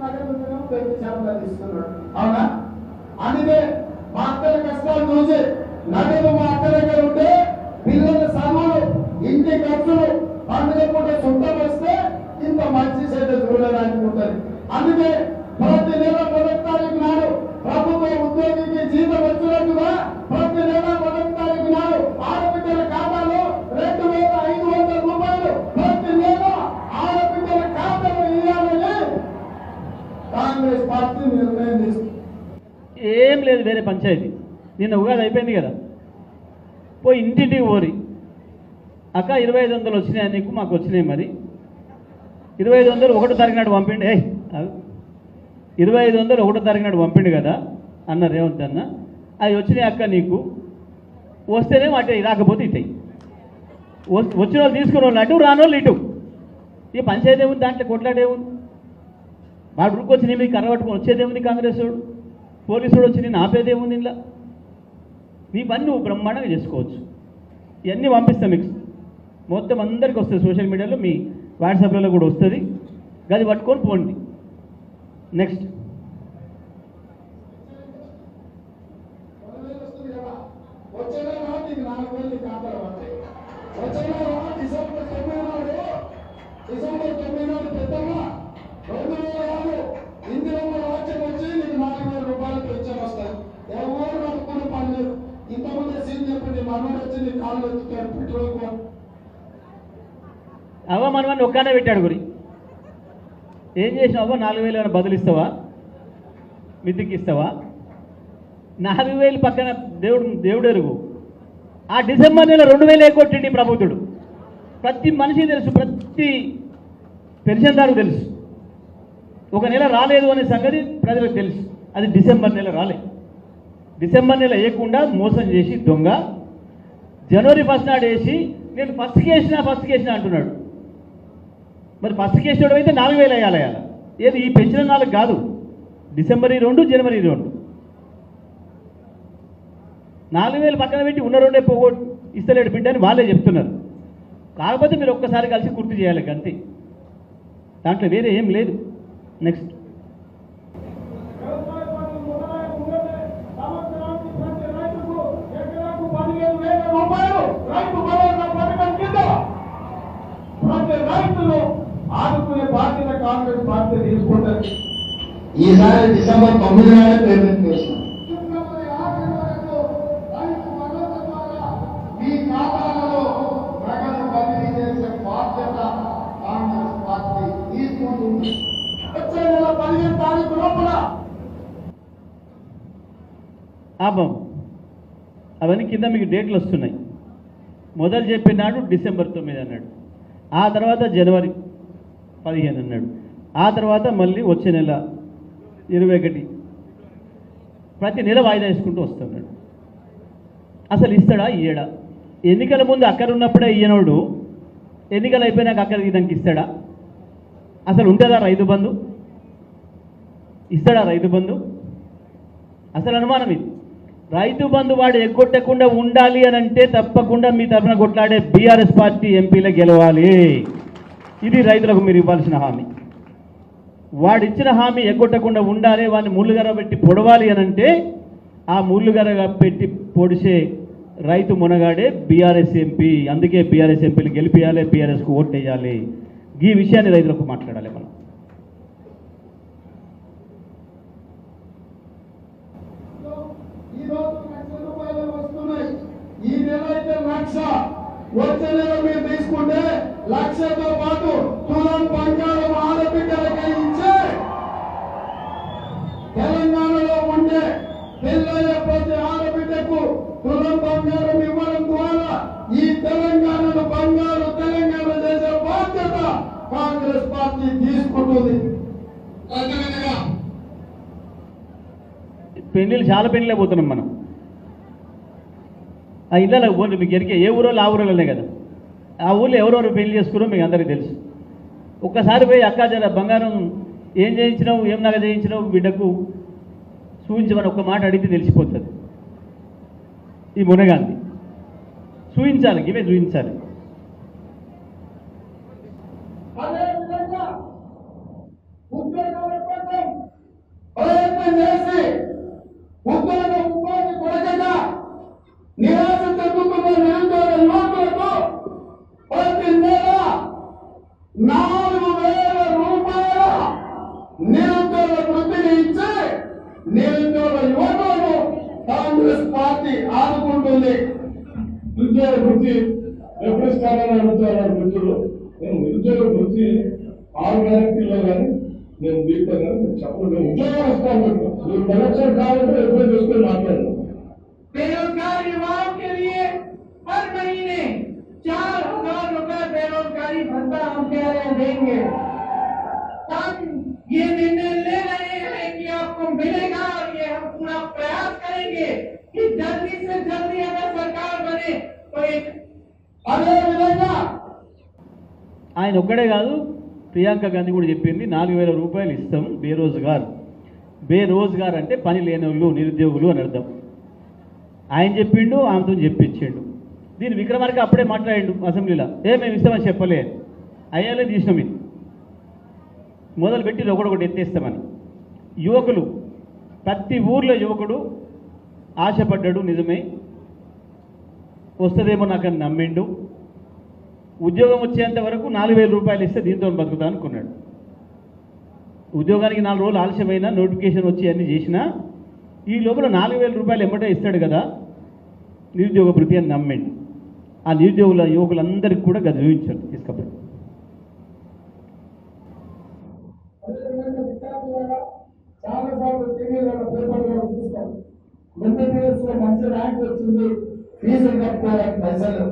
నగదులను పెళ్ళి సంపాదిస్తున్నాడు అవునా? అందుకే మా అక్కల కష్టాలు చూసి నగదు మా అక్క దగ్గర ఉంటే పిల్లల చదువులు ఇంటి ఖర్చులు పండుగ పూట చుట్టం వస్తే ఇంత మంచి చేత చూడడానికి ఉంటుంది అందుకే ప్రతి నెల మొదటి తారీఖు నాడు ప్రభుత్వ ఉద్యోగికి జీతం వచ్చినట్టుగా పార్టీ నిర్ణయం తీసుకుంది ఏం లేదు వేరే పంచాయతీ. నిన్న ఉగాది అయిపోయింది కదా. పోయి ఇంటింటికి ఓరి అక్క ఇరవై ఐదు వందలు వచ్చినాయి నీకు? మాకు వచ్చినాయి మరి. ఇరవై ఐదు వందలు ఒకటో తారీఖు నాడు పంపిండి. ఏ ఇరవై ఐదు వందలు ఒకటో తారీఖు నాడు పంపిండు కదా అన్న రేవంత్ అన్న. అవి వచ్చినాయి అక్క నీకు? వస్తేనే వాటి రాకపోతే ఇటు. వచ్చిన వాళ్ళు తీసుకున్న వాళ్ళు అటు రాని వాళ్ళు ఇటు. ఈ పంచాయతీ ఏముంది? దాంట్లో కొట్లాడేముంది వాడు ఊరికి నేను మీకు కర్రబట్టుకొని వచ్చేదేముంది కాంగ్రెస్ వాడు? పోలీసు వచ్చి నేను ఆపేదేముంది ఇలా నీ పని నువ్వు బ్రహ్మాండంగా చేసుకోవచ్చు. ఇవన్నీ పంపిస్తాం మీకు. మొత్తం అందరికి వస్తుంది సోషల్ మీడియాలో మీ వాట్సాప్లలో కూడా వస్తుంది. గది పట్టుకొని పోండి. నెక్స్ట్. డిసెంబర్ తొమ్మిది నాడు డిసెంబర్ తొమ్మిది నాడు పెద్దమ్మ. రెండు వేల ఆరు ఇందిరమ్మ రాజ్యం వచ్చి నీకు నాలుగు వేల రూపాయలు పెన్షన్ వస్తాయి ఎవరు పని లేదు ఇంతకుముందే సీన్ చెప్పింది వచ్చి నీ కాళ్ళు పెట్రోల్ కో అవ్వ ఒక్కనే పెట్టాడు గురి. ఏం చేసినావు అవ్వ? నాలుగు వేలు ఏమైనా బదులు ఇస్తావా? మితికి ఇస్తావా? నాలుగు వేలు పక్కన దేవుడు దేవుడు ఎరుగు. ఆ డిసెంబర్ నెల రెండు వేలు ఎగ్గొట్టిండి ప్రభుత్వుడు. ప్రతి మనిషి తెలుసు ప్రతి పెన్షన్దారు తెలుసు. ఒక నెల రాలేదు అనే సంగతి ప్రజలకు తెలుసు. అది డిసెంబర్ నెల రాలే. డిసెంబర్ నెల వేయకుండా మోసం చేసి దొంగ. జనవరి ఫస్ట్ నాడు వేసి నేను ఫస్ట్కి వేసిన ఫస్ట్కి వేసిన అంటున్నాడు. మరి ఫస్ట్కి వేసినప్పుడు అయితే నాలుగు వేలు వేయాలి ఏది ఈ పెంచిన నాలుగు కాదు. డిసెంబర్ ఈ రెండు జనవరి రెండు. నాలుగు వేలు పక్కన పెట్టి ఉన్న రెండే పోగొ ఇస్తలేడు బిడ్డ అని వాళ్ళే చెప్తున్నారు. కాకపోతే మీరు ఒక్కసారి కలిసి గుర్తు చేయాలి అంతే దాంట్లో వేరే ఏం లేదు. నెక్స్ట్ ఈసారి డిసెంబర్ తొమ్మిది నాడే పేమెంట్ చేసినాం అవన్నీ కింద మీకు డేట్లు వస్తున్నాయి. మొదలు చెప్పినాడు డిసెంబర్ తొమ్మిది అన్నాడు. ఆ తర్వాత జనవరి పదిహేను అన్నాడు. ఆ తర్వాత మళ్ళీ వచ్చే నెల ఇరవై ఒకటి. ప్రతి నెల వాయిదా వేసుకుంటూ వస్తున్నాడు. అసలు ఇస్తాడా? ఇయ్యడా? ఎన్నికల ముందు అక్కడ ఉన్నప్పుడే ఇయ్యనోడు ఎన్నికలు అయిపోయినాక అక్కడికి దానికి ఇస్తాడా? అసలు ఉంటుందా రైతు బంధు? ఇస్తాడా రైతు బంధు? అసలు అనుమానం ఇది. రైతు బంధు వాడు ఎగ్గొట్టకుండా ఉండాలి అని అంటే తప్పకుండా మీ తరఫున కొట్లాడే బీఆర్ఎస్ పార్టీ ఎంపీలే గెలవాలి. ఇది రైతులకు మీరు ఇవ్వాల్సిన హామీ. వాడు ఇచ్చిన హామీ ఎగ్గొట్టకుండా ఉండాలి వాడిని ముళ్ళుగర పెట్టి పొడవాలి అని అంటే ఆ ముళ్ళుగర పెట్టి పొడిచే రైతు మునగాడే బీఆర్ఎస్ ఎంపీ. అందుకే బీఆర్ఎస్ ఎంపీలు గెలిపియాలి బీఆర్ఎస్కు ఓట్ వేయాలి ఈ విషయాన్ని రైతులకు మాట్లాడాలి మనం ఈ రోజు లక్ష రూపాయలు వస్తున్నాయి ఈ నెల అయితే లక్ష. వచ్చే నెల మీరు తీసుకుంటే లక్షతో పాటు తులం బంగారం ఆడబిడ్డలకి ఇచ్చే. తెలంగాణలో ఉండే పెళ్ళయ్య ప్రతి ఆడబిడ్డకు తులం బంగారం ఇవ్వడం ద్వారా ఈ తెలంగాణను బంగారు తెలంగాణ చేసే బాధ్యత కాంగ్రెస్ పార్టీ తీసుకుంటుంది. పెళ్ళిళ్ళు చాలా పెళ్ళిళ్ళే పోతున్నాం మనం. ఆ ఇళ్ళకి పోండి మీకు ఎరికే ఏ ఊరోళ్ళు ఆ ఊరోళ్ళనే కదా. ఆ ఊళ్ళో ఎవరెవరు పెళ్ళి చేసుకున్నారో మీకు అందరికీ తెలుసు. ఒక్కసారి పోయి అక్క జర బంగారం ఏం చేయించినావు ఏం నగ చేయించినావు బిడ్డకు చూపించమని ఒక్క మాట అడిగితే తెలిసిపోతుంది. ఈ మునగాంది. చూపించాలి ఇవే చూపించాలి ఎప్పుడు ఇస్తారని అడుగుతున్నారు మిత్రులు నేను నిరుద్యోగ వృత్తి ఆరు గ్యారెంటీలో కానీ నేను దీంట్లో కానీ నేను చెప్పను నేను ఉద్యోగం ఇస్తాను మీకు మీరు కనెక్షన్ కావాలంటే ఎప్పుడు చూసుకొని మాట్లాడండి बेरोजगार युवाओं के लिए हर महीने चार हजार रुपए बेरोजगारी भत्ता हम कह रहे हैं देंगे हम ये निर्णय ले रहे हैं कि आपको मिलेगा और ये हम पूरा प्रयास करेंगे कि जल्दी से ఆయన ఒక్కడే కాదు ప్రియాంక గాంధీ కూడా చెప్పింది నాలుగు వేల రూపాయలు ఇస్తాం బేరోజ్గార్. బేరోజ్గార్ అంటే పని లేనోళ్ళు నిరుద్యోగులు అని అర్థం. ఆయన చెప్పిండు ఆమెతో చెప్పించిండు. దీని విక్రమార్క అప్పుడే మాట్లాడిండు అసెంబ్లీలో. ఏ మేము ఇస్తామని చెప్పలే. అయ్యాలే తీసినాం ఇది. మొదలు పెట్టి ఒకడొకటి ఎత్తేస్తామని. యువకులు ప్రతి ఊర్లో యువకుడు ఆశపడ్డాడు నిజమే. వస్తుందేమో నాకు అని నమ్మిండు. ఉద్యోగం వచ్చేంత వరకు నాలుగు వేల రూపాయలు ఇస్తే దీంతో బతుకుతా అనుకున్నాడు. ఉద్యోగానికి నాలుగు రోజులు ఆలస్యమైన నోటిఫికేషన్ వచ్చి అన్నీ చేసినా ఈ లోపల నాలుగు వేల రూపాయలు ఎమ్మటే ఇస్తాడు కదా నిరుద్యోగ ప్రతి అని నమ్మిండు. ఆ నిరుద్యోగుల యువకులందరికీ కూడా గది చూపించారు తీసుకపోయి. చాలాసార్లు టీవీలలో పేపర్లలో చూస్తాం. ఎంబీబీఎస్ మంచి ర్యాంక్ వచ్చింది. ఫీజులు కట్టుకోవడానికి పైసలు.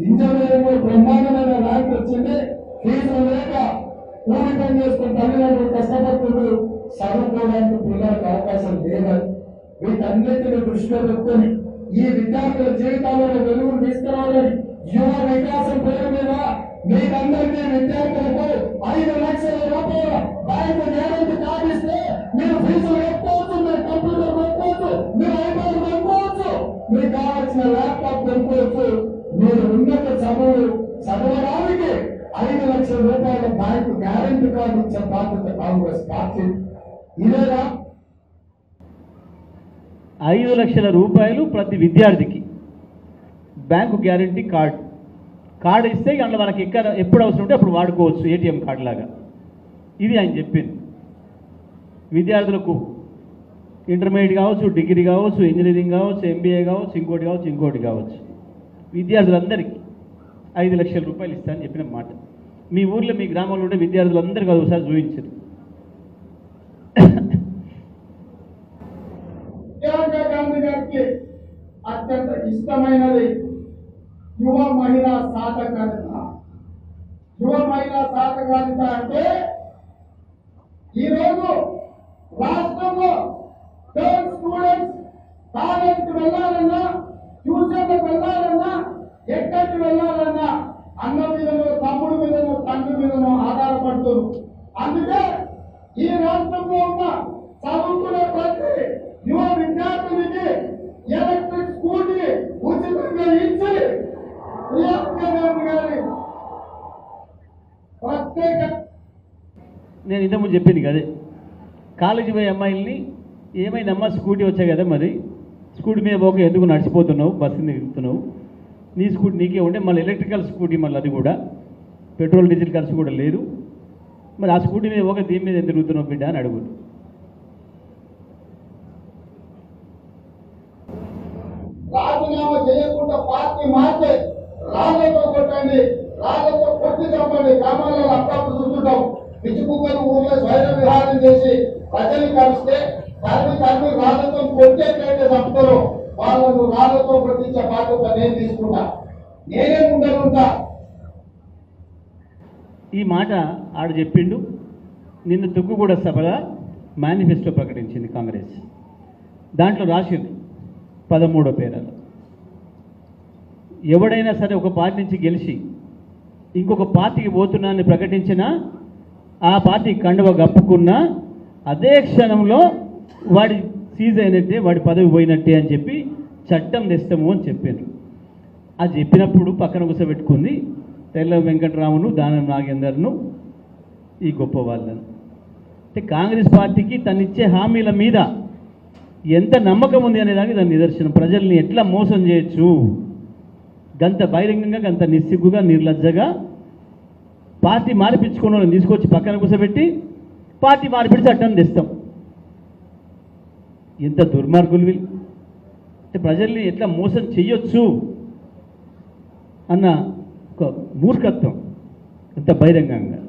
ఇంజనీరింగ్ బ్రహ్మాండమైన ర్యాంక్ వచ్చింది ఫీజులు లేక కూలి పని చేసుకుని తల్లిదండ్రులు కష్టపడుతున్నారు చదువుకోవడానికి పిల్లలకు అవకాశం లేదని వీటన్నిటిని దృష్టిలో పెట్టుకొని ఈ విద్యార్థుల జీవితాలలో వెలుగులు తీసుకురావాలని యువ వికాసం పేరు మీద మీకందరికీ విద్యార్థులకు బ్యాంకు బాధ్యత కాంగ్రెస్ పార్టీ ఇదేనా ఐదు లక్షల రూపాయలు ప్రతి విద్యార్థికి. Bank guarantee card. కార్డు ఇస్తే అందులో మనకి ఎక్కడ ఎప్పుడు అవసరం ఉంటే అప్పుడు వాడుకోవచ్చు ఏటీఎం కార్డు లాగా. ఇది ఆయన చెప్పింది. విద్యార్థులకు ఇంటర్మీడియట్ కావచ్చు డిగ్రీ కావచ్చు ఇంజనీరింగ్ కావచ్చు ఎంబీఏ కావచ్చు ఇంకోటి కావచ్చు ఇంకోటి కావచ్చు. విద్యార్థులందరికీ ఐదు లక్షల రూపాయలు ఇస్తానని చెప్పిన మాట. మీ ఊర్లో మీ గ్రామంలో ఉండే విద్యార్థులందరికీ అది ఒకసారి చూపించారు ప్రియాంక గాంధీ గారికి అత్యంత ఇష్టమైనది యువ మహిళా సాధకారిత. యువ మహిళా సాధకారిత అంటే ఈరోజు రాష్ట్రంలో గర్ల్ స్టూడెంట్స్ కాలేజీకి వెళ్ళాలన్నా ట్యూషన్లకు వెళ్ళాలన్నా ఎక్కడికి వెళ్ళాలన్నా అన్న మీదనో తమ్ముడు మీదనో తండ్రి మీదనో ఆధారపడుతున్నారు అందుకే ఈ రాష్ట్రంలో ఉన్న చదువుకునే ప్రతి యువ విద్యార్థులకి ఎలక్ట్రిక్ స్కూటీ ఉచితంగా ఇచ్చి ప్రత్యేక నేను ఇంతకుముందు చెప్పింది కదే. కాలేజీ పోయే అమ్మాయిల్ని ఏమైందమ్మా స్కూటీ వచ్చాయి కదా మరి. స్కూటీ మీద పోక ఎందుకు నడిచిపోతున్నావు బస్సు మీద ఎక్కుతున్నావు నీ స్కూటీ నీకే ఉండే మళ్ళీ ఎలక్ట్రికల్ స్కూటీ మళ్ళీ అది కూడా. పెట్రోల్ డీజిల్ ఖర్చు కూడా లేదు. మరి ఆ స్కూటీ మీద ఒక దీని మీద ఎందుకు తిరుగుతున్నావు బిడ్డ అని అడుగురు రాజీనామా చేయకుండా పార్టీ మారితే రాళ్ళతో కొట్టండి రాళ్ళతో కొట్టి చంపండి. గ్రామాలలో అప్పుడప్పుడు చూస్తుంటాం. పిచ్చి కుక్కలు స్వైర విహారం చేసి ప్రజలు కలిస్తే తల్లి తల్లి రాళ్ళతో కొట్టేట్లయితే చంపుతారు వాళ్ళను రాళ్ళతో కొట్టించే బాధ్యత నేను తీసుకుంటా. నేనే ముందరుంటా ఈ మాట ఆడు చెప్పిండు. నిన్న తుక్కుగూడ సభగా మేనిఫెస్టో ప్రకటించింది కాంగ్రెస్. దాంట్లో రాసింది పదమూడో పేరాలు. ఎవడైనా సరే ఒక పార్టీ నుంచి గెలిచి ఇంకొక పార్టీకి పోతున్నానని ప్రకటించినా ఆ పార్టీ కండువ గప్పుకున్నా అదే క్షణంలో వాడి సీజ్ అయినట్టే వాడి పదవి పోయినట్టే అని చెప్పి చట్టం తెస్తాము అని చెప్పారు. అది చెప్పినప్పుడు పక్కన కూసబెట్టుకుంది తెల్ల వెంకటరామును దానం నాగేందర్ను ఈ గొప్ప వాళ్ళను. అంటే కాంగ్రెస్ పార్టీకి తను ఇచ్చే హామీల మీద ఎంత నమ్మకం ఉంది అనేదానికి దాని నిదర్శనం. ప్రజల్ని ఎట్లా మోసం చేయొచ్చు? గంత బహిరంగంగా గంత నిస్సిగ్గుగా నిర్లజ్జగా పార్టీ మారిపించుకున్న వాళ్ళని తీసుకొచ్చి పక్కన కూర్చోబెట్టి పార్టీ మార్పిడి చట్టం తెస్తాం. ఎంత దుర్మార్గులు వీళ్ళు? అంటే ప్రజల్ని ఎట్లా మోసం చేయొచ్చు అన్న ఒక మూర్ఖత్వం ఎంత బహిరంగంగా.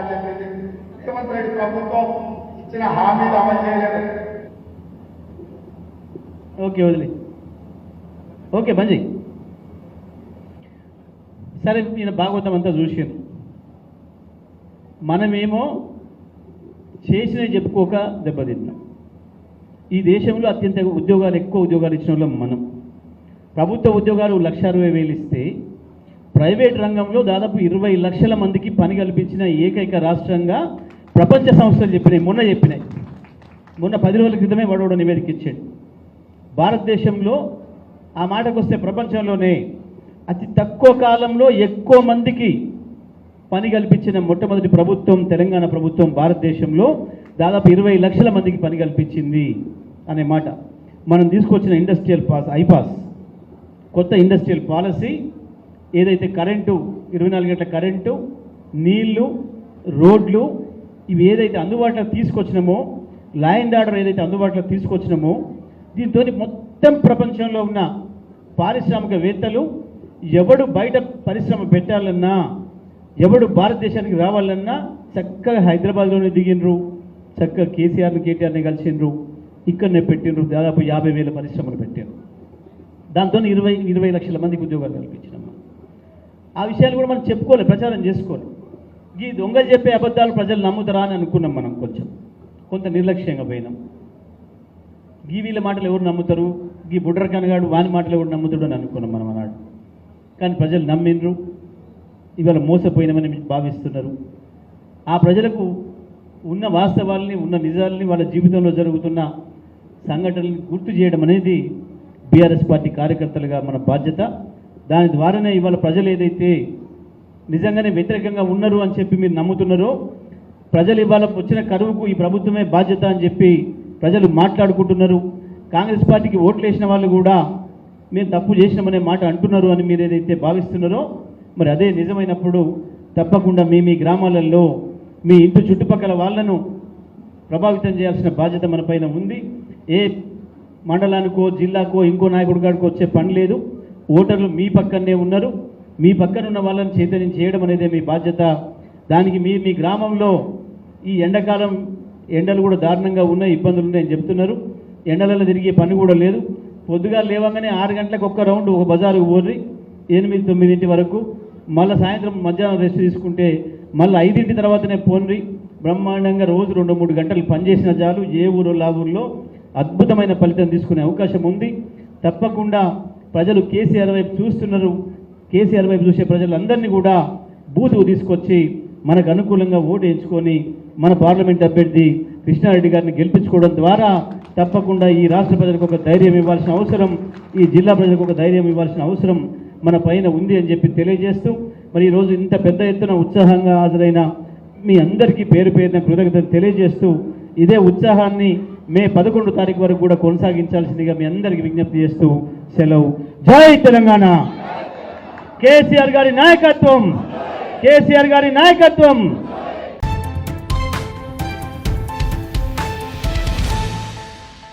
ప్రభుత్వం అబద్ధాలు చెప్పింది రేవంత్ రెడ్డి ప్రభుత్వం ఇచ్చిన హామీలు అమలు చేయలేదు. ఓకే వదిలే. ఓకే మంచి సరే నేను భాగవతం అంతా చూసాను మనమేమో చేసినవి చెప్పుకోక దెబ్బతిన్నాం. ఈ దేశంలో అత్యంత ఉద్యోగాలు ఎక్కువ ఉద్యోగాలు ఇచ్చిన వాళ్ళం మనం. ప్రభుత్వ ఉద్యోగాలు లక్ష అరవై వేలు ఇస్తే ప్రైవేట్ రంగంలో దాదాపు ఇరవై లక్షల మందికి పని కల్పించిన ఏకైక రాష్ట్రంగా ప్రపంచ సంస్థలు చెప్పినాయి మొన్న చెప్పినాయి. మొన్న పది రోజుల క్రితమే వాడోడ నివేదిక ఇచ్చాడు. భారతదేశంలో ఆ మాటకు వస్తే ప్రపంచంలోనే అతి తక్కువ కాలంలో ఎక్కువ మందికి పని కల్పించిన మొట్టమొదటి ప్రభుత్వం తెలంగాణ ప్రభుత్వం భారతదేశంలో దాదాపు ఇరవై లక్షల మందికి పని కల్పించింది అనే మాట. మనం తీసుకొచ్చిన ఇండస్ట్రియల్ పాస్ ఐపాస్ కొత్త ఇండస్ట్రియల్ పాలసీ ఏదైతే కరెంటు ఇరవై నాలుగు గంటల కరెంటు నీళ్ళు రోడ్లు ఇవి ఏదైతే అందుబాటులో తీసుకొచ్చినామో లా అండ్ ఆర్డర్ ఏదైతే అందుబాటులో తీసుకొచ్చినామో దీంతో మొత్తం ప్రపంచంలో ఉన్న పారిశ్రామికవేత్తలు ఎవడు బయట పరిశ్రమ పెట్టాలన్నా ఎవడు భారతదేశానికి రావాలన్నా చక్కగా హైదరాబాద్లోనే దిగినరు చక్కగా కేసీఆర్ని కేటీఆర్ని కలిసిండ్రు ఇక్కడనే పెట్టిండ్రు దాదాపు యాభై వేల పరిశ్రమలు పెట్టారు దాంతో ఇరవై ఇరవై లక్షల మందికి ఉద్యోగాలు కల్పించారు ఆ విషయాలు కూడా మనం చెప్పుకోవాలి ప్రచారం చేసుకోవాలి. ఈ దొంగ చెప్పే అబద్ధాలు ప్రజలు నమ్ముతారా అని అనుకున్నాం మనం కొంచెం. కొంత నిర్లక్ష్యంగా పోయినాం. గీ వీళ్ళ మాటలు ఎవరు నమ్ముతారు? గీ బుడ్ర కనగాడు వాని మాటలు ఎవరు నమ్ముతాడు అని అనుకున్నాం మనం అన్నాడు కానీ ప్రజలు నమ్మిండ్రు. ఇవాళ మోసపోయినామని భావిస్తున్నారు. ఆ ప్రజలకు ఉన్న వాస్తవాల్ని ఉన్న నిజాల్ని వాళ్ళ జీవితంలో జరుగుతున్న సంఘటనల్ని గుర్తు చేయడం అనేది బీఆర్ఎస్ పార్టీ కార్యకర్తలుగా మన బాధ్యత. దాని ద్వారానే ఇవాళ ప్రజలు ఏదైతే నిజంగానే వ్యతిరేకంగా ఉన్నారు అని చెప్పి మీరు నమ్ముతున్నారో ప్రజలు ఇవాళ వచ్చిన కరువుకు ఈ ప్రభుత్వమే బాధ్యత అని చెప్పి ప్రజలు మాట్లాడుకుంటున్నారు. కాంగ్రెస్ పార్టీకి ఓట్లు వేసిన వాళ్ళు కూడా మేము తప్పు చేసినామనే మాట అంటున్నారు అని మీరు ఏదైతే భావిస్తున్నారో మరి అదే నిజమైనప్పుడు తప్పకుండా మీ మీ గ్రామాలలో మీ ఇంటి చుట్టుపక్కల వాళ్ళను ప్రభావితం చేయాల్సిన బాధ్యత మన పైన ఉంది. ఏ మండలానికో జిల్లాకో ఇంకో నాయకుడి కాడికి వచ్చే పని లేదు. ఓటర్లు మీ పక్కనే ఉన్నారు. మీ పక్కన ఉన్న వాళ్ళని చైతన్యం చేయడం అనేది మీ బాధ్యత. దానికి మీ మీ గ్రామంలో ఈ ఎండాకాలం ఎండలు కూడా దారుణంగా ఉన్నాయి ఇబ్బందులు ఉన్నాయని చెప్తున్నారు. ఎండలలో తిరిగే పని కూడా లేదు. పొద్దుగా లేవగానే ఆరు గంటలకు ఒక్క రౌండ్ ఒక బజారుకు పోర్రి ఎనిమిది తొమ్మిదింటి వరకు మళ్ళీ సాయంత్రం మధ్యాహ్నం రెస్ట్ తీసుకుంటే మళ్ళీ ఐదింటి తర్వాతనే పోన్రి బ్రహ్మాండంగా రోజు రెండు మూడు గంటలు పనిచేసిన చాలు. ఏ ఊరు లా ఊర్లో అద్భుతమైన ఫలితం తీసుకునే అవకాశం ఉంది. తప్పకుండా ప్రజలు కేసీఆర్ వైపు చూస్తున్నారు. కేసీఆర్ వైపు చూసే ప్రజలందరినీ కూడా బూతుకు తీసుకొచ్చి మనకు అనుకూలంగా ఓటు ఎంచుకొని మన పార్లమెంట్ అభ్యర్థి కృష్ణారెడ్డి గారిని గెలిపించుకోవడం ద్వారా తప్పకుండా ఈ రాష్ట్ర ప్రజలకు ఒక ధైర్యం ఇవ్వాల్సిన అవసరం ఈ జిల్లా ప్రజలకు ఒక ధైర్యం ఇవ్వాల్సిన అవసరం మన పైన ఉంది అని చెప్పి తెలియజేస్తూ మరి ఈరోజు ఇంత పెద్ద ఎత్తున ఉత్సాహంగా హాజరైన మీ అందరికీ పేరు పేరున కృతజ్ఞతలు తెలియజేస్తూ ఇదే ఉత్సాహాన్ని మే పదకొండు తారీఖు వరకు కూడా కొనసాగించాల్సిందిగా మీ అందరికీ విజ్ఞప్తి చేస్తూ సెలవు. జై తెలంగాణ. కేసీఆర్ గారి నాయకత్వం. కేసీఆర్ గారి నాయకత్వం.